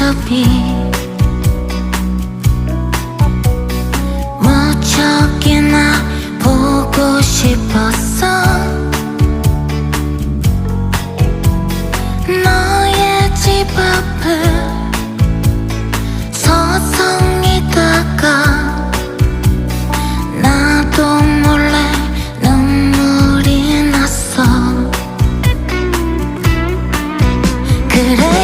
모습이 무척이나 보고 싶었어. 너의 집 앞을 서성이다가 나도 몰래 눈물이 났어. 그래.